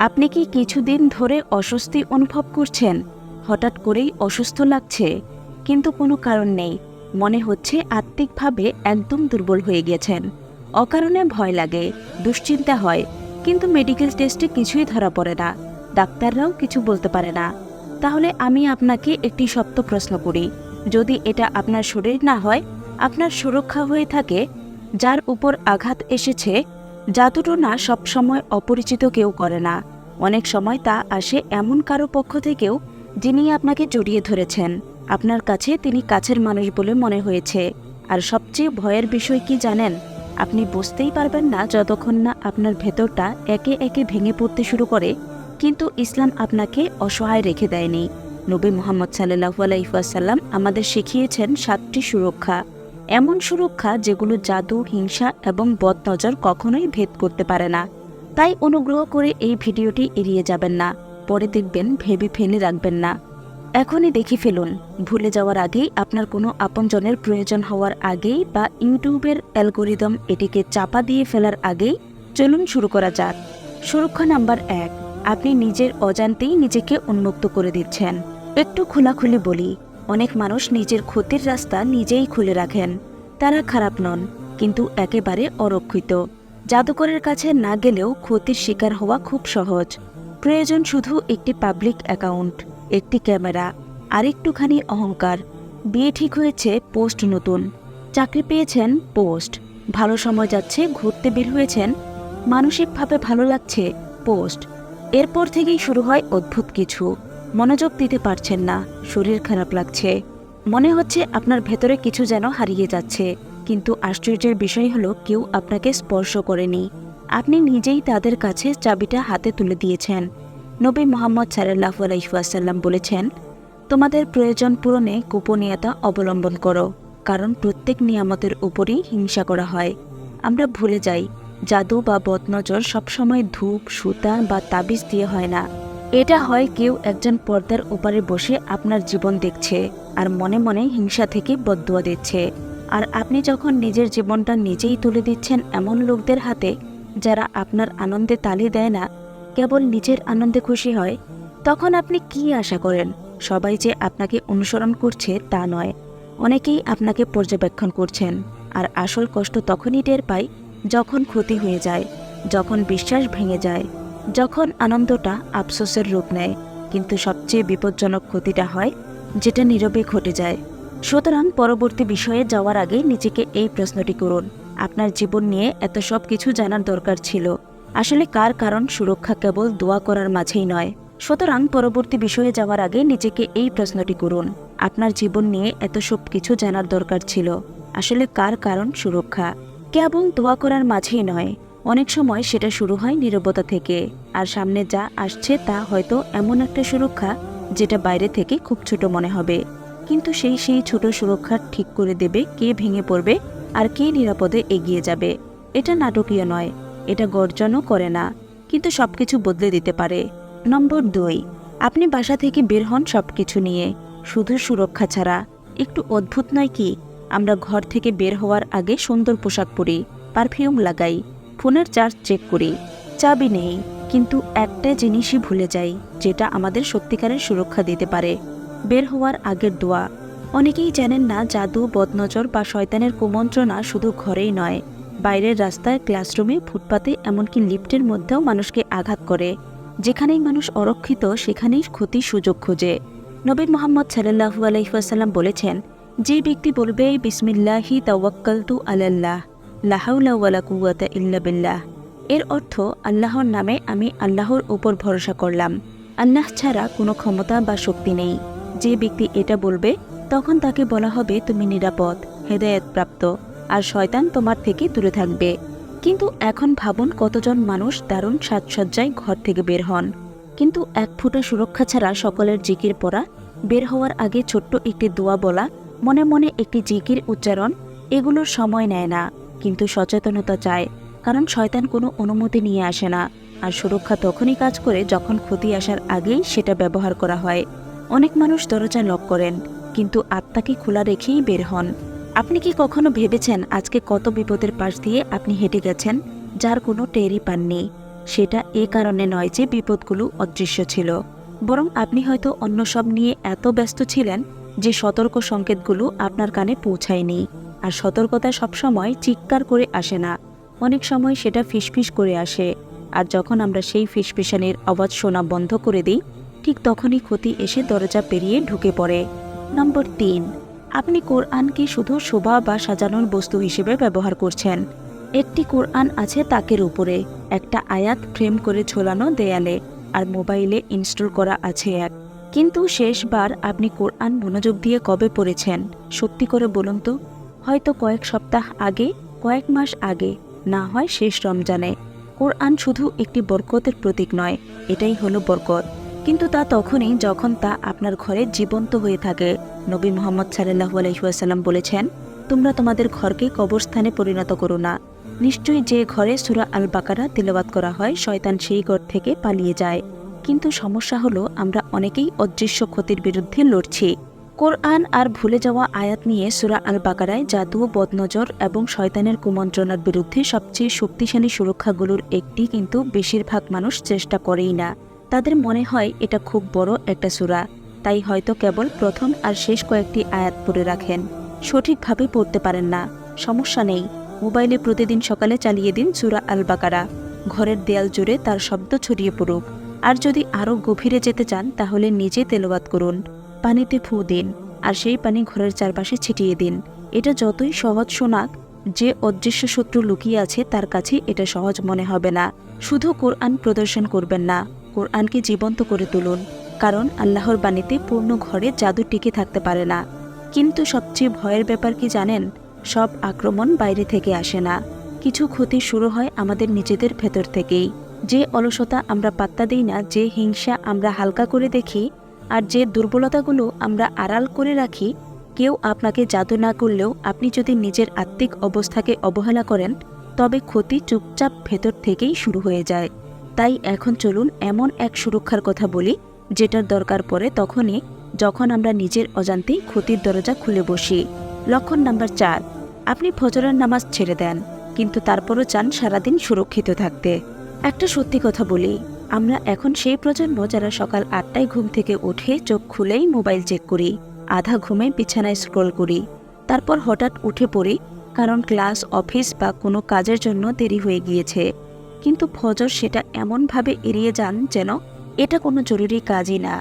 আপনি কি কিছুদিন ধরে অস্বস্তি অনুভব করছেন? হঠাৎ করেই অসুস্থ লাগছে। কিন্তু কোনো কারণ নেই। মনে হচ্ছে আত্মিকভাবে একদম দুর্বল হয়ে গেছেন। অকারণে ভয় লাগে, দুশ্চিন্তা হয়, কিন্তু মেডিকেল টেস্টে কিছুই ধরা পড়ে না। ডাক্তাররাও কিছু বলতে পারে না। তাহলে আমি আপনাকে একটি সত্য প্রশ্ন করি। যদি এটা আপনার শরীর না হয়, আপনার সুরক্ষা হয়ে থাকে, যার উপর আঘাত এসেছে জাদুটো না সবসময় অপরিচিত কেউ করে না। অনেক সময় তা আসে এমন কারও পক্ষ থেকেও যিনি আপনাকে জড়িয়ে ধরেছেন। আপনার কাছে তিনি কাছের মানুষ বলে মনে হয়েছে। আর সবচেয়ে ভয়ের বিষয় কি জানেন? আপনি বুঝতেই পারবেন না যতক্ষণ না আপনার ভেতরটা একে একে ভেঙে পড়তে শুরু করে, কিন্তু ইসলাম আপনাকে অসহায় রেখে দেয়নি। নবী মোহাম্মদ সাল্লাহু আলাইসাল্লাম আমাদের শিখিয়েছেন সাতটি সুরক্ষা। এমন সুরক্ষা যেগুলো জাদু, হিংসা এবং বদনজর কখনোই ভেদ করতে পারে না। তাই অনুগ্রহ করে এই ভিডিওটি এড়িয়ে যাবেন না। পরে দেখবেন ভেবে ফেলে রাখবেন না। এখনই দেখে ফেলুন। ভুলে যাওয়ার আগেই আপনার কোনো আপনজনের প্রয়োজন হওয়ার আগেই বা ইউটিউবের অ্যালগোরিদম এটিকে চাপা দিয়ে ফেলার আগেই চলুন শুরু করা যাক। সুরক্ষা নাম্বার এক, আপনি নিজের অজান্তেই নিজেকে উন্মুক্ত করে দিচ্ছেন। একটু খোলাখুলি বলি অনেক মানুষ নিজের ক্ষতির রাস্তা নিজেই খুলে রাখেন। তারা খারাপ নন, কিন্তু একেবারে অরক্ষিত। জাদুকরের কাছে না গেলেও ক্ষতির শিকার হওয়া খুব সহজ। প্রয়োজন শুধু একটি পাবলিক অ্যাকাউন্ট, একটি ক্যামেরা আর একটুখানি অহংকার। বিয়ে ঠিক হয়েছে, পোস্ট নতুন। চাকরি পেয়েছেন, পোস্ট। ভালো সময় যাচ্ছে, ঘুরতে বের হয়েছেন। মানসিকভাবে ভালো লাগছে, পোস্ট। এরপর থেকেই শুরু হয় অদ্ভুত কিছু। মনোযোগ দিতে পারছেন না। শরীর খারাপ লাগছে। মনে হচ্ছে আপনার ভেতরে কিছু যেন হারিয়ে যাচ্ছে। কিন্তু আশ্চর্যের বিষয় হলো, কেউ আপনাকে স্পর্শ করেনি। আপনি নিজেই তাদের কাছে চাবিটা হাতে তুলে দিয়েছেন। নবী মোহাম্মদ সাল্লাহ আলাইসাল্লাম বলেছেন, তোমাদের প্রয়োজন পূরণে গোপনীয়তা অবলম্বন করো, কারণ প্রত্যেক নিয়ামতের উপরই হিংসা করা হয়। আমরা ভুলে যাই, জাদু বা বদনজর সবসময় ধূপ, সুতা বা তাবিজ দিয়ে হয় না। এটা হয় কেউ একজন পর্দার ওপারে বসে আপনার জীবন দেখছে আর মনে মনে হিংসা থেকে বদুয়া দিচ্ছে। আর আপনি যখন নিজের জীবনটা নিজেই তুলে দিচ্ছেন এমন লোকদের হাতে, যারা আপনার আনন্দে তালি দেয় না, কেবল নিজের আনন্দে খুশি হয়, তখন আপনি কি আশা করেন? সবাই যে আপনাকে অনুসরণ করছে তা নয়। অনেকেই আপনাকে পর্যবেক্ষণ করছেন, আর আসল কষ্ট তখনই টের পায় যখন ক্ষতি হয়ে যায়, যখন বিশ্বাস ভেঙে যায়। যখন আনন্দটা আফসোসের রূপ নেয়, কিন্তু সবচেয়ে বিপজ্জনক ক্ষতিটা হয় যেটা নীরবে ঘটে যায়। সুতরাং পরবর্তী বিষয়ে যাওয়ার আগে নিজেকে এই প্রশ্নটি করুন, আপনার জীবন নিয়ে এত সব কিছু জানার দরকার ছিল। আসলে কার কারণ সুরক্ষা কেবল দোয়া করার মাঝেই নয়। সুতরাং পরবর্তী বিষয়ে যাওয়ার আগে নিজেকে এই প্রশ্নটি করুন, আপনার জীবন নিয়ে এত সব কিছু জানার দরকার ছিল, আসলে কার কারণ সুরক্ষা? কেবল দোয়া করার মাঝেই নয় অনেক সময় সেটা শুরু হয় নীরবতা থেকে, আর সামনে যা আসছে তা হয়তো এমন একটা সুরক্ষা যেটা বাইরে থেকে খুব ছোট মনে হবে। কিন্তু সেই সেই ছোট সুরক্ষা ঠিক করে দেবে কে ভেঙে পড়বে আর কে নিরাপদে এগিয়ে যাবে। এটা নাটকীয় নয়, এটা গর্জনও করে না, কিন্তু সবকিছু বদলে দিতে পারে। নম্বর দুই, আপনি বাসা থেকে বের হন সব কিছু নিয়ে, শুধু সুরক্ষা ছাড়া। একটু অদ্ভুত নয় কি, আমরা ঘর থেকে বের হওয়ার আগে সুন্দর পোশাক পরি, পারফিউম লাগাই ফোনের চার্জ চেক করি। চাবি নেই, কিন্তু একটা জিনিসই ভুলে যাই, যেটা আমাদের সত্যিকারের সুরক্ষা দিতে পারে। বের হওয়ার আগের দোয়া। অনেকেই জানেন না জাদু, বদনজর বা শয়তানের কুমন্ত্রণা শুধু ঘরেই নয়, বাইরের রাস্তায় ক্লাসরুমে, ফুটপাতে, এমনকি লিফটের মধ্যেও মানুষকে আঘাত করে। যেখানেই মানুষ অরক্ষিত, সেখানেই ক্ষতির সুযোগ খোঁজে। নবী মোহাম্মদ সাল্লাহু আলাইসাল্লাম বলেছেন, যে ব্যক্তি বলবে, বিসমিল্লাহি তাওয়াক্কালতু আলাল্লাহ লাহাউলা কুয়াতা ইল্লা বিল্লাহ। এর অর্থ, আল্লাহর নামে আমি আল্লাহর উপর ভরসা করলাম। আল্লাহ ছাড়া কোনো ক্ষমতা বা শক্তি নেই। যে ব্যক্তি এটা বলবে, তখন তাকে বলা হবে, তুমি নিরাপদ, হেদায়তপ্রাপ্ত, আর শয়তান তোমার থেকে দূরে থাকবে। কিন্তু এখন ভাবুন কতজন মানুষ দারুণ সাজসজ্জায় ঘর থেকে বের হন। কিন্তু এক ফুটা সুরক্ষা ছাড়া সকলের জিকির পড়া, বের হওয়ার আগে ছোট্ট একটি দোয়া বলা, মনে মনে একটি জিকির উচ্চারণ, এগুলোর সময় নেয় না। কিন্তু সচেতনতা চায়, কারণ শয়তান কোনো অনুমতি নিয়ে আসে না। আর সুরক্ষা তখনই কাজ করে যখন ক্ষতি আসার আগেই সেটা ব্যবহার করা হয়। অনেক মানুষ দরজা লক করেন, কিন্তু আত্মাকে খোলা রেখেই বের হন। আপনি কি কখনো ভেবেছেন আজকে কত বিপদের পাশ দিয়ে আপনি হেঁটে গেছেন, যার কোনো টেরই পাননি? সেটা এ কারণে নয় যে বিপদগুলো অদৃশ্য ছিল। বরং আপনি হয়তো অন্য সব নিয়ে এত ব্যস্ত ছিলেন যে সতর্ক সংকেতগুলো আপনার কানে পৌঁছায়নি। আর সতর্কতা সবসময় চিৎকার করে আসে না। অনেক সময় সেটা ফিসফিস করে আসে। আর যখন আমরা সেই ফিসফিসানির আওয়াজ শোনা বন্ধ করে দিই, ঠিক তখনই ক্ষতি এসে দরজা পেরিয়ে ঢুকে পড়ে। নম্বর তিন, আপনি কোরআনকে শুধু শোভা বা সাজানোর বস্তু হিসেবে ব্যবহার করছেন। একটি কোরআন আছে তাকের উপরে। একটা আয়াত ফ্রেম করে ঝোলানো দেয়ালে আর মোবাইলে ইনস্টল করা আছে এক। কিন্তু শেষবার আপনি কোরআন মনোযোগ দিয়ে কবে পড়েছেন? সত্যি করে বলুন তো। হয়তো কয়েক সপ্তাহ আগে, কয়েক মাস আগে, না হয় শেষ রমজানে। কোরআন শুধু একটি বরকতের প্রতীক নয়, এটাই হলো বরকত। কিন্তু তা তখনই যখন তা আপনার ঘরে জীবন্ত হয়ে থাকে। নবী মোহাম্মদ সাল্লাহু আলহিহাসাল্লাম বলেছেন, তোমরা তোমাদের ঘরকে কবরস্থানে পরিণত করো না। নিশ্চয়ই যে ঘরে সুরা আল বাকারা তিলবাত করা হয়, শয়তান সেই ঘর থেকে পালিয়ে যায়। কিন্তু সমস্যা হলো, আমরা অনেকেই অদৃশ্য ক্ষতির বিরুদ্ধে লড়ছি। কোরআন আর ভুলে যাওয়া আয়াত নিয়ে সুরা আল বাকারায় জাদু, বদনজর এবং শয়তানের কুমন্ত্রণার বিরুদ্ধে সবচেয়ে শক্তিশালী সুরক্ষাগুলোর একটি কিন্তু বেশিরভাগ মানুষ চেষ্টা করেই না। তাদের মনে হয় এটা খুব বড় একটা সুরা। তাই হয়তো কেবল প্রথম আর শেষ কয়েকটি আয়াত পড়ে রাখেন। সঠিকভাবে পড়তে পারেন না। সমস্যা নেই। মোবাইলে প্রতিদিন সকালে চালিয়ে দিন সুরা আল বাকারা ঘরের দেয়াল জুড়ে তার শব্দ ছড়িয়ে পড়ুক। আর যদি আরও গভীরে যেতে চান, তাহলে নিজে তেলবাদ করুন। পানিতে ফু দিন আর সেই পানি ঘরের চারপাশে ছিটিয়ে দিন। এটা যতই সহজ শোনাক, যে অদৃশ্য শত্রু লুকিয়ে আছে তার কাছে এটা সহজ মনে হবে না। শুধু কোরআন প্রদর্শন করবেন না, কোরআনকে জীবন্ত করে তুলুন, কারণ আল্লাহর বাণীতে পূর্ণ ঘরে জাদু টিকে থাকতে পারে না। কিন্তু সবচেয়ে ভয়ের ব্যাপার কি জানেন? সব আক্রমণ বাইরে থেকে আসে না। কিছু ক্ষতি শুরু হয় আমাদের নিজেদের ভেতর থেকেই। যে অলসতা আমরা পাত্তা দিই না, যে হিংসা আমরা হালকা করে দেখি আর যে দুর্বলতাগুলো আমরা আড়াল করে রাখি, কেউ আপনাকে জাদু না করলেও আপনি যদি নিজের আত্মিক অবস্থাকে অবহেলা করেন, তবে ক্ষতি চুপচাপ ভেতর থেকেই শুরু হয়ে যায়। তাই এখন চলুন এমন এক সুরক্ষার কথা বলি, যেটার দরকার পড়ে তখনই যখন আমরা নিজের অজান্তেই ক্ষতির দরজা খুলে বসি। লক্ষণ নাম্বার চার, আপনি ফজরের নামাজ ছেড়ে দেন, কিন্তু তারপরও চান সারাদিন সুরক্ষিত থাকতে। একটা সত্যি কথা বলি আমরা এখন সেই প্রজন্ম যারা সকাল আটটায় ঘুম থেকে উঠে চোখ খুলেই মোবাইল চেক করি, আধা ঘুমে বিছানায় স্ক্রল করি। তারপর হঠাৎ উঠে পড়ি, কারণ ক্লাস অফিস বা কোনো কাজের জন্য দেরি হয়ে গিয়েছে। কিন্তু ফজর সেটা এমনভাবে এড়িয়ে যান যেন এটা কোনো জরুরি কাজই না।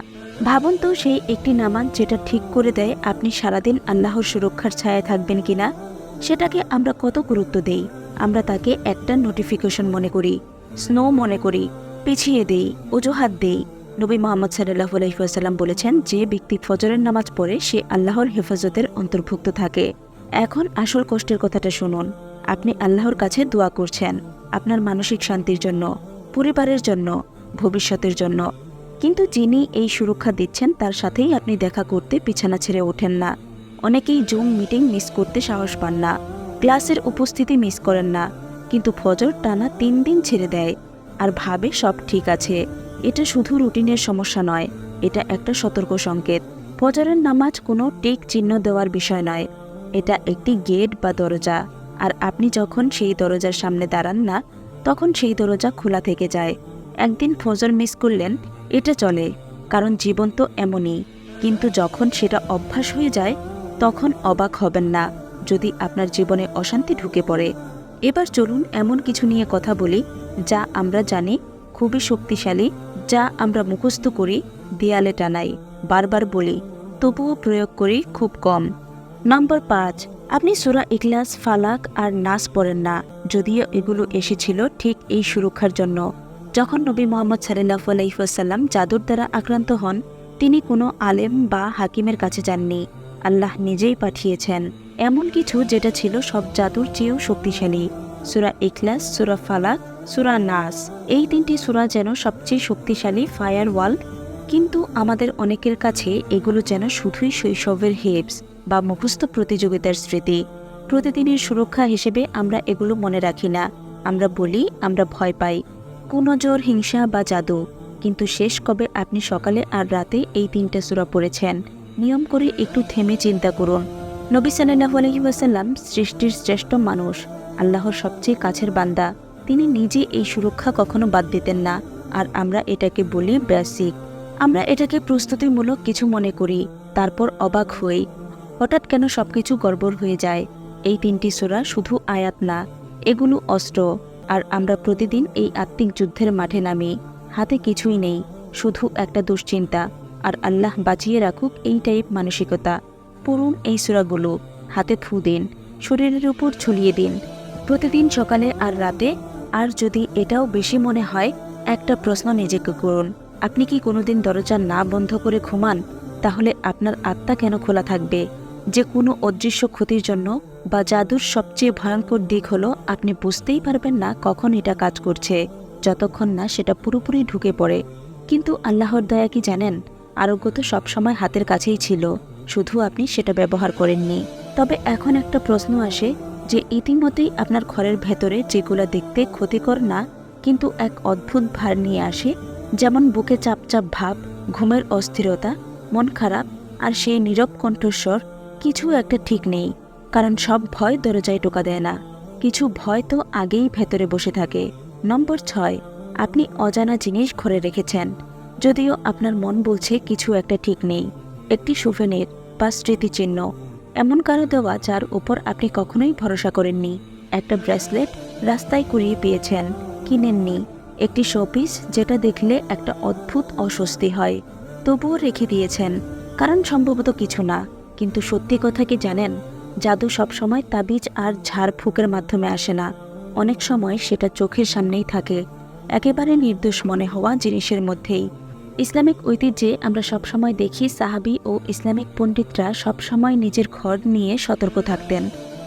ভাবুন তো সেই একটি নামাজ যেটা ঠিক করে দেয় আপনি সারাদিন আল্লাহর সুরক্ষার ছায়ায় থাকবেন কিনা? সেটাকে আমরা কত গুরুত্ব দেই? আমরা তাকে একটা নোটিফিকেশন মনে করি স্নো মনে করি পিছিয়ে দেই, অজুহাত দেই। নবী মোহাম্মদ সাল্লাহ আলহিহাসাল্লাম বলেছেন, যে ব্যক্তি ফজরের নামাজ পড়ে, সে আল্লাহর হেফাজতের অন্তর্ভুক্ত থাকে। এখন আসল কষ্টের কথাটা শুনুন। আপনি আল্লাহর কাছে দোয়া করছেন, আপনার মানসিক শান্তির জন্য, পরিবারের জন্য, ভবিষ্যতের জন্য। কিন্তু যিনি এই সুরক্ষা দিচ্ছেন, তার সাথেই আপনি দেখা করতে বিছানা ছেড়ে ওঠেন না। অনেকেই জুম মিটিং মিস করতে সাহস পান না। ক্লাসের উপস্থিতি মিস করেন না। কিন্তু ফজর টানা তিন দিন ছেড়ে দেয়। আর ভাবে সব ঠিক আছে। এটা শুধু রুটিনের সমস্যা নয়, এটা একটা সতর্ক সংকেত। ফজরের নামাজ কোনো টেক চিহ্ন দেওয়ার বিষয় নয়। এটা একটি গেট বা দরজা, আর আপনি যখন সেই দরজার সামনে দাঁড়ান না, তখন সেই দরজা খোলা থেকে যায়। একদিন ফজর মিস করলেন, এটা চলে, কারণ জীবন তো এমনই। কিন্তু যখন সেটা অভ্যাস হয়ে যায়, তখন অবাক হবেন না, যদি আপনার জীবনে অশান্তি ঢুকে পড়ে। এবার চলুন এমন কিছু নিয়ে কথা বলি যা আমরা জানি খুবই শক্তিশালী, যা আমরা মুখস্থ করি দেয়ালে টানাই, বারবার বলি, তবুও প্রয়োগ করি খুব কম। নম্বর পাঁচ, আপনি সুরা ইখলাস, ফালাক আর নাস পড়েন না, যদিও এগুলো এসেছিল ঠিক এই সুরক্ষার জন্য। যখন নবী মোহাম্মদ সাল্লাহ আলাইসাল্লাম জাদুর দ্বারা আক্রান্ত হন, তিনি কোনো আলেম বা হাকিমের কাছে যাননি। আল্লাহ নিজেই পাঠিয়েছেন, এমন কিছু যেটা ছিল সব জাদুর চেয়েও শক্তিশালী। সুরা ইখলাস, সুরা ফালাক, সুরা নাস। এই তিনটি সুরা যেন সবচেয়ে শক্তিশালী ফায়ার ওয়াল কিন্তু আমাদের অনেকের কাছে এগুলো যেন শুধুই শৈশবের হেবস বা মুখস্থ প্রতিযোগিতার স্মৃতি। প্রতিদিনের সুরক্ষা হিসেবে আমরা এগুলো মনে রাখি না। আমরা বলি, আমরা ভয় পাই। কুনজর, হিংসা বা জাদু। কিন্তু শেষ কবে আপনি সকালে আর রাতে এই তিনটা সুরা পড়েছেন? নিয়ম করে একটু থেমে চিন্তা করুন। নবী সাল্লাহ আলহিবাসাল্লাম সৃষ্টির শ্রেষ্ঠ মানুষ। আল্লাহর সবচেয়ে কাছের বান্দা। তিনি নিজে এই সুরক্ষা কখনো বাদ দিতেন না। আর আমরা এটাকে বলি বেসিক আমরা এটাকে প্রস্তুতিমূলক কিছু মনে করি, তারপর অবাক হই। হঠাৎ কেন সবকিছু গড়বড় হয়ে যায়? এই তিনটি সোরা শুধু আয়াত না, এগুলো অস্ত্র। আর আমরা প্রতিদিন এই আত্মিক যুদ্ধের মাঠে নামি। হাতে কিছুই নেই, শুধু একটা দুশ্চিন্তা। আর আল্লাহ বাঁচিয়ে রাখুক এই টাইপ মানসিকতা। পড়ুন এই সুরাগুলো। হাতে থু দিন, শরীরের উপর ছড়িয়ে দিন। প্রতিদিন সকালে আর রাতে, আর যদি এটাও বেশি মনে হয়, একটা প্রশ্ন নিজেকে করুন। আপনি কি কোনোদিন দরজা না বন্ধ করে ঘুমান? তাহলে আপনার আত্মা কেন খোলা থাকবে? যে কোনো অদৃশ্য ক্ষতির জন্য বা জাদুর সবচেয়ে ভয়ঙ্কর দিক হলো, আপনি বুঝতেই পারবেন না কখন এটা কাজ করছে। যতক্ষণ না সেটা পুরোপুরি ঢুকে পড়ে। কিন্তু আল্লাহর দয়া কি জানেন? আরোগ্য তো সবসময় হাতের কাছেই ছিল। শুধু আপনি সেটা ব্যবহার করেননি। তবে এখন একটা প্রশ্ন আসে যে ইতিমধ্যেই আপনার ঘরের ভেতরে যেগুলো দেখতে ক্ষতিকর না, কিন্তু এক অদ্ভুত ভার নিয়ে আসে, যেমন বুকে চাপচাপ ভাব, ঘুমের অস্থিরতা, মন খারাপ, আর সেই নীরব কণ্ঠস্বর, কিছু একটা ঠিক নেই, কারণ সব ভয় দরজায় টোকা দেয় না। কিছু ভয় তো আগেই ভেতরে বসে থাকে। নম্বর ছয়, আপনি অজানা জিনিস ঘরে রেখেছেন। যদিও আপনার মন বলছে কিছু একটা ঠিক নেই। একটি সুফেনের বা স্মৃতিচিহ্ন এমন কারও দেওয়া যার উপর আপনি কখনোই ভরসা করেননি। একটা ব্রেসলেট রাস্তায় কুড়িয়ে পেয়েছেন, কিনেননি। একটি শোপিস যেটা দেখলে একটা অদ্ভুত অস্বস্তি হয়। তবুও রেখে দিয়েছেন, কারণ সম্ভবত কিছু না। কিন্তু সত্যি কথা কি জানেন? জাদু সবসময় তাবিজ আর ঝাড়ফুঁকের মাধ্যমে আসে না। অনেক সময় সেটা চোখের সামনেই থাকে। একেবারে নির্দোষ মনে হওয়া জিনিসের মধ্যেই। ইসলামিক ঐতিহ্যে আমরা সবসময় দেখি সাহাবি ও ইসলামিক পণ্ডিতরা সবসময় নিজের ঘর নিয়ে সতর্ক থাকতেন,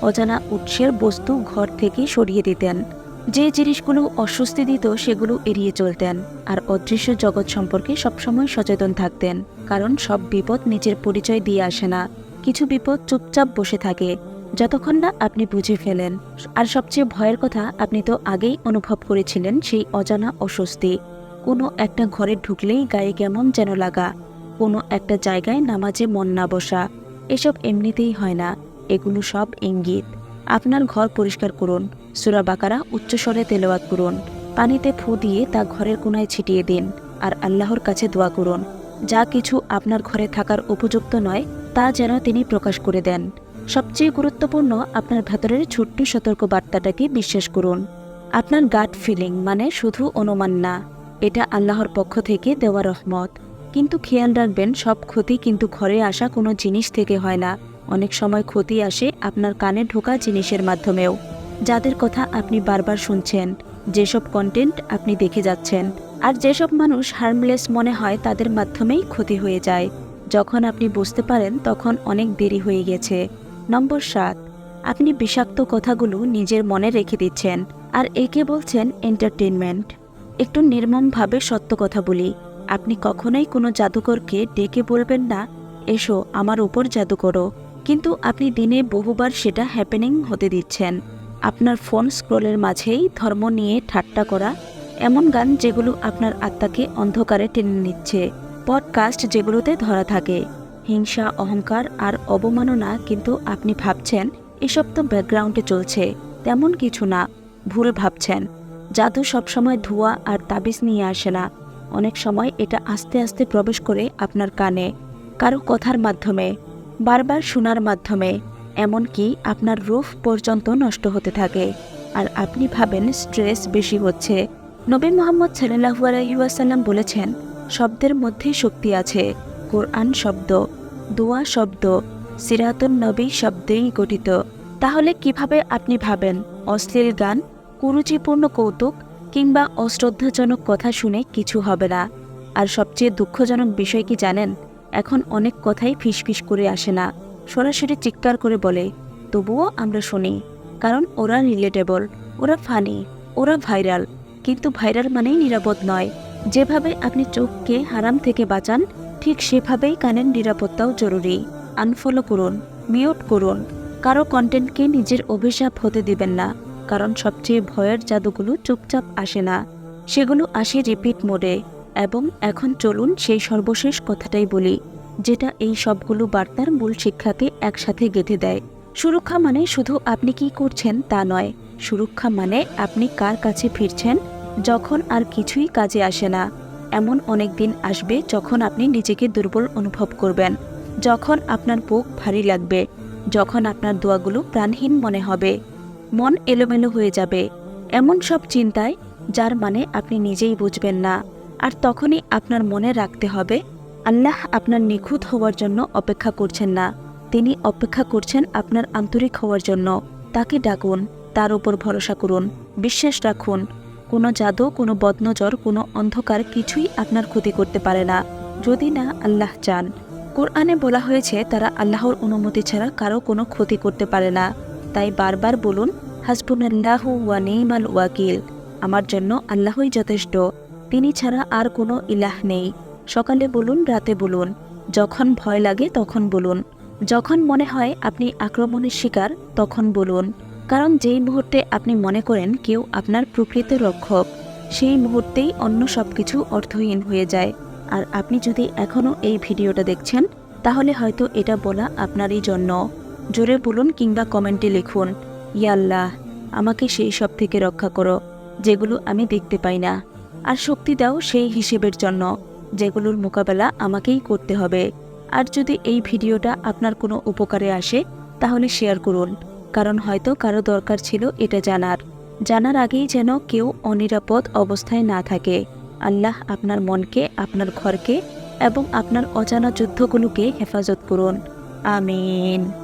অজানা উৎসের বস্তু ঘর থেকে সরিয়ে দিতেন। যে জিনিসগুলো অস্বস্তি দিত সেগুলো এড়িয়ে চলতেন আর অদৃশ্য জগৎ সম্পর্কে সবসময় সচেতন থাকতেন, কারণ সব বিপদ নিজের পরিচয় দিয়ে আসে না। কিছু বিপদ চুপচাপ বসে থাকে, যতক্ষণ না আপনি বুঝে ফেলেন। আর সবচেয়ে ভয়ের কথা, আপনি তো আগেই অনুভব করেছিলেন সেই অজানা অস্বস্তি। কোনো একটা ঘরে ঢুকলেই গায়ে কেমন যেন লাগা। কোনো একটা জায়গায় নামাজে মন না বসা। এসব এমনিতেই হয় না। এগুলো সব ইঙ্গিত। আপনার ঘর পরিষ্কার করুন। সুরা বাকারা উচ্চস্বরে তেলাওয়াত করুন। পানিতে ফু দিয়ে তা ঘরের কোনায় ছিটিয়ে দিন আর আল্লাহর কাছে দোয়া করুন। যা কিছু আপনার ঘরে থাকার উপযুক্ত নয়, তা যেন তিনি প্রকাশ করে দেন। সবচেয়ে গুরুত্বপূর্ণ আপনার ভেতরের ছোট্ট সতর্ক বার্তাটাকে বিশ্বাস করুন। আপনার গাট ফিলিং মানে শুধু অনুমান না। এটা আল্লাহর পক্ষ থেকে দেওয়া রহমত। কিন্তু খেয়াল রাখবেন, সব ক্ষতি কিন্তু ঘরে আসা কোনো জিনিস থেকে হয় না। অনেক সময় ক্ষতি আসে আপনার কানে ঢোকা জিনিসের মাধ্যমেও। যাদের কথা আপনি বারবার শুনছেন, যেসব কন্টেন্ট আপনি দেখে যাচ্ছেন, আর যেসব মানুষ হার্মলেস মনে হয় তাদের মাধ্যমেই ক্ষতি হয়ে যায়। যখন আপনি বুঝতে পারেন, তখন অনেক দেরি হয়ে গেছে। নম্বর সাত, আপনি বিষাক্ত কথাগুলো নিজের মনে রেখে দিচ্ছেন, আর একে বলছেন এন্টারটেনমেন্ট একটু নির্মমভাবে সত্য কথা বলি। আপনি কখনোই কোনো জাদুকরকে ডেকে বলবেন না, এসো, আমার উপর জাদু করো। কিন্তু আপনি দিনে বহুবার সেটা হ্যাপেনিং হতে দিচ্ছেন। আপনার ফোন স্ক্রোলের মাঝেই ধর্ম নিয়ে ঠাট্টা করা, এমন গান যেগুলো আপনার আত্মাকে অন্ধকারে টেনে নিচ্ছে পডকাস্ট যেগুলোতে ধরা থাকে। হিংসা, অহংকার আর অবমাননা কিন্তু আপনি ভাবছেন, এসব তো ব্যাকগ্রাউন্ডে চলছে, তেমন কিছু না, ভুল ভাবছেন। জাদু সবসময় ধোঁয়া আর তাবিজ নিয়ে আসে না। অনেক সময় এটা আস্তে আস্তে প্রবেশ করে আপনার কানে, কারও কথার মাধ্যমে, বারবার শোনার মাধ্যমে, এমনকি আপনার রূপ পর্যন্ত নষ্ট হতে থাকে। আর আপনি ভাবেন স্ট্রেস বেশি হচ্ছে। নবী মোহাম্মদ সাল্লাহু আলহিউসাল্লাম বলেছেন, শব্দের মধ্যেই শক্তি আছে। কোরআন শব্দ, দোয়া শব্দ, সিরাতুন নবী শব্দেই গঠিত। তাহলে কীভাবে আপনি ভাবেন, অশ্লীল গান কুরুচিপূর্ণ কৌতুক কিংবা অশ্রদ্ধাজনক কথা শুনে কিছু হবে না। আর সবচেয়ে দুঃখজনক বিষয় কি জানেন? এখন অনেক কথাই ফিসফিস করে আসে না। সরাসরি চিৎকার করে বলে, তবুও আমরা শুনি। কারণ ওরা রিলেটেবল ওরা ফানি ওরা ভাইরাল কিন্তু ভাইরাল মানেই নিরাপদ নয়। যেভাবে আপনি চোখকে হারাম থেকে বাঁচান, ঠিক সেভাবেই কানের নিরাপত্তাও জরুরি। আনফলো করুন মিউট করুন। কারও কন্টেন্টকে নিজের অভিশাপ হতে দিবেন না। কারণ সবচেয়ে ভয়ের জাদুগুলো চুপচাপ আসে না। সেগুলো আসে রিপিট মোডে। এবং এখন চলুন সেই সর্বশেষ কথাটাই বলি, যেটা এই সবগুলো বার্তার মূল শিক্ষাকে একসাথে গেঁথে দেয়। সুরক্ষা মানে শুধু আপনি কি করছেন তা নয়, সুরক্ষা মানে আপনি কার কাছে ফিরছেন যখন আর কিছুই কাজে আসে না। এমন অনেক দিন আসবে যখন আপনি নিজেকে দুর্বল অনুভব করবেন, যখন আপনার বুক ভারী লাগবে, যখন আপনার দোয়াগুলো প্রাণহীন মনে হবে। মন এলোমেলো হয়ে যাবে। এমন সব চিন্তায়, যার মানে আপনি নিজেই বুঝবেন না। আর তখনই আপনার মনে রাখতে হবে, আল্লাহ আপনার নিখুঁত হওয়ার জন্য অপেক্ষা করছেন না। তিনি অপেক্ষা করছেন আপনার আন্তরিক হওয়ার জন্য। তাকে ডাকুন, তার উপর ভরসা করুন, বিশ্বাস রাখুন। কোনো জাদু, কোনো বদনজর, কোনো অন্ধকার কিছুই আপনার ক্ষতি করতে পারে না। যদি না আল্লাহ চান। কোরআনে বলা হয়েছে, তারা আল্লাহর অনুমতি ছাড়া কারও কোনো ক্ষতি করতে পারে না। তাই বারবার বলুন, হাসবুনাল্লাহু ওয়া নিমাল ওয়াকিল। আমার জন্য আল্লাহই যথেষ্ট। তিনি ছাড়া আর কোনো ইলাহ নেই। সকালে বলুন, রাতে বলুন। যখন ভয় লাগে তখন বলুন। যখন মনে হয় আপনি আক্রমণের শিকার, তখন বলুন। কারণ যেই মুহূর্তে আপনি মনে করেন কেউ আপনার প্রকৃত রক্ষক, সেই মুহূর্তেই অন্য সব কিছু অর্থহীন হয়ে যায়। আর আপনি যদি এখনও এই ভিডিওটা দেখছেন, তাহলে হয়তো এটা বলা আপনারই জন্য। জোরে বলুন কিংবা কমেন্টে লিখুন। ইয়াল্লাহ আমাকে সেই সব থেকে রক্ষা করো, যেগুলো আমি দেখতে পাই না। আর শক্তি দাও সেই হিসেবের জন্য, যেগুলোর মোকাবেলা আমাকেই করতে হবে। আর যদি এই ভিডিওটা আপনার কোনো উপকারে আসে, তাহলে শেয়ার করুন, কারণ হয়তো কারও দরকার ছিল এটা জানার। জানার আগেই যেন কেউ অনিরাপদ অবস্থায় না থাকে। আল্লাহ আপনার মনকে, আপনার ঘরকে এবং আপনার অজানা যুদ্ধগুলোকে হেফাজত করুন। আমিন।